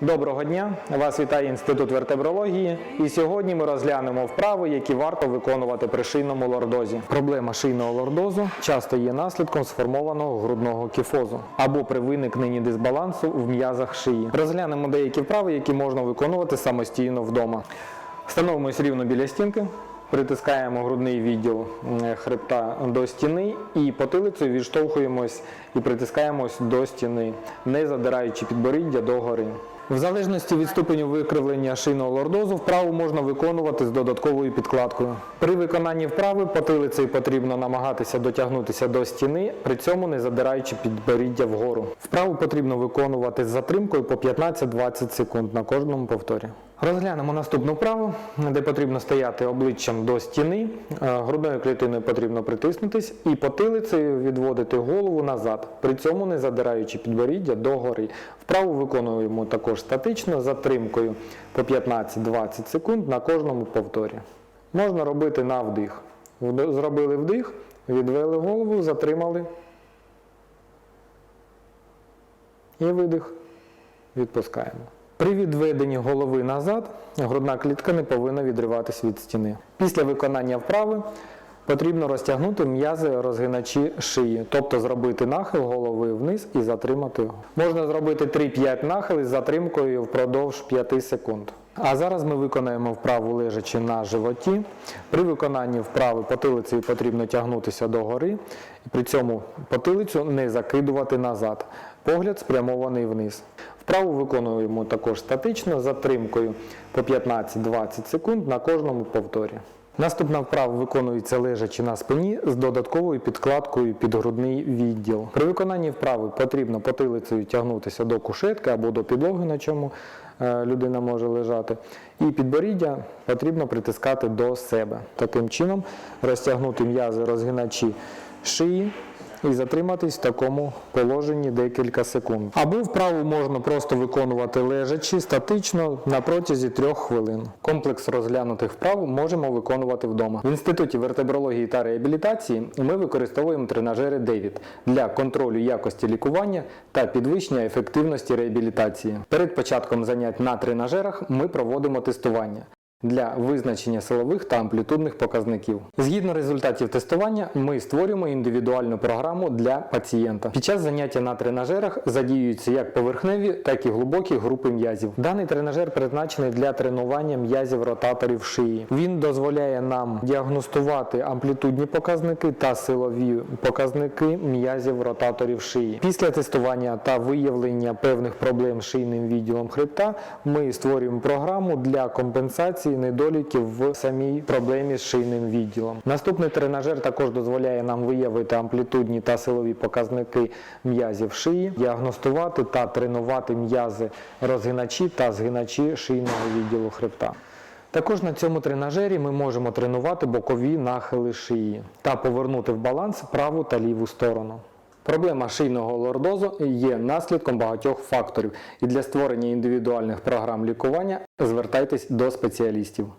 Доброго дня! Вас вітає Інститут вертебрології. І сьогодні ми розглянемо вправи, які варто виконувати при шийному лордозі. Проблема шийного лордозу часто є наслідком сформованого грудного кіфозу або при виникненні дисбалансу в м'язах шиї. Розглянемо деякі вправи, які можна виконувати самостійно вдома. Становимось рівно біля стінки. Притискаємо грудний відділ хребта до стіни і потилицею відштовхуємось і притискаємось до стіни, не задираючи підборіддя догори. В залежності від ступеню викривлення шийного лордозу вправу можна виконувати з додатковою підкладкою. При виконанні вправи потилицею потрібно намагатися дотягнутися до стіни, при цьому не задираючи підборіддя вгору. Вправу потрібно виконувати з затримкою по 15-20 секунд на кожному повторі. Розглянемо наступну вправу, де потрібно стояти обличчям до стіни, е, грудною клітиною потрібно притиснутись і потилицею відводити голову назад, при цьому не задираючи підборіддя догори. Вправу виконуємо також статично затримкою по 15-20 секунд на кожному повторі. Можна робити на вдих. Зробили вдих, відвели голову, затримали. І видих. Відпускаємо. При відведенні голови назад грудна клітка не повинна відриватися від стіни. Після виконання вправи потрібно розтягнути м'язи розгиначі шиї, тобто зробити нахил голови вниз і затримати його. Можна зробити 3-5 нахилів з затримкою впродовж 5 секунд. А зараз ми виконаємо вправу лежачи на животі. При виконанні вправи потилицею потрібно тягнутися догори, і при цьому потилицю не закидувати назад. Погляд спрямований вниз. Вправу виконуємо також статично з затримкою по 15-20 секунд на кожному повторі. Наступна вправа виконується лежачи на спині з додатковою підкладкою під грудний відділ. При виконанні вправи потрібно потилицею тягнутися до кушетки або до підлоги, на чому е, людина може лежати. І підборіддя потрібно притискати до себе. Таким чином розтягнути м'язи розгиначі шиї і затриматись в такому положенні декілька секунд. Або вправу можна просто виконувати лежачи статично на протязі трьох хвилин. Комплекс розглянутих вправ можемо виконувати вдома. В інституті вертебрології та реабілітації ми використовуємо тренажери Девід для контролю якості лікування та підвищення ефективності реабілітації. Перед початком занять на тренажерах ми проводимо тестування для визначення силових та амплітудних показників. Згідно результатів тестування, ми створюємо індивідуальну програму для пацієнта. Під час заняття на тренажерах задіюються як поверхневі, так і глибокі групи м'язів. Даний тренажер призначений для тренування м'язів ротаторів шиї. Він дозволяє нам діагностувати амплітудні показники та силові показники м'язів ротаторів шиї. Після тестування та виявлення певних проблем з шийним відділом хребта ми створюємо програму для компенсації недоліків в самій проблемі з шийним відділом. Наступний тренажер також дозволяє нам виявити амплітудні та силові показники м'язів шиї, діагностувати та тренувати м'язи розгиначі та згиначі шийного відділу хребта. Також на цьому тренажері ми можемо тренувати бокові нахили шиї та повернути в баланс праву та ліву сторону. Проблема шийного лордозу є наслідком багатьох факторів, і для створення індивідуальних програм лікування звертайтесь до спеціалістів.